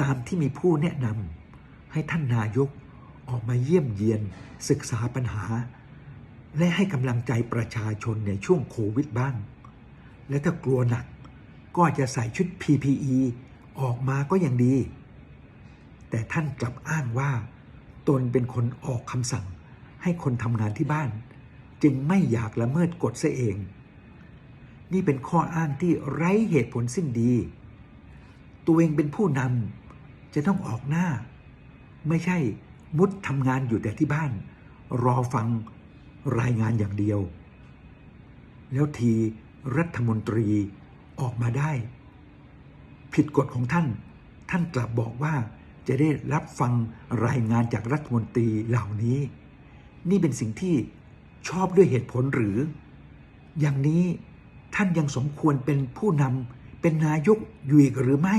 ตามที่มีผู้แนะนำให้ท่านนายกออกมาเยี่ยมเยียนศึกษาปัญหา และให้กำลังใจประชาชนในช่วงโควิดบ้าง และถ้ากลัวหนักก็จจะใส่ชุด PPE ออกมาก็ยังดี แต่ท่านกลับอ้างว่า ตนเป็นคนออกคำสั่งให้คนทำงานที่บ้าน จึงไม่อยากละเมิดกฎเสียเอง นี่เป็นข้ออ้างที่ไร้เหตุผลสิ้นดี ตัวเองเป็นผู้นำ จะต้องออกหน้า ไม่ใช่มุดทำงานอยู่แต่ที่บ้าน รอฟังรายงานอย่างเดียว แล้วทีรัฐมนตรีออกมาได้ ผิดกฎของท่าน ท่านกลับบอกว่าจะได้รับฟังรายงานจากรัฐมนตรีเหล่านี้ นี่เป็นสิ่งที่ชอบด้วยเหตุผลหรือ อย่างนี้ท่านยังสมควรเป็นผู้นำเป็นนายกอยู่อีกหรือไม่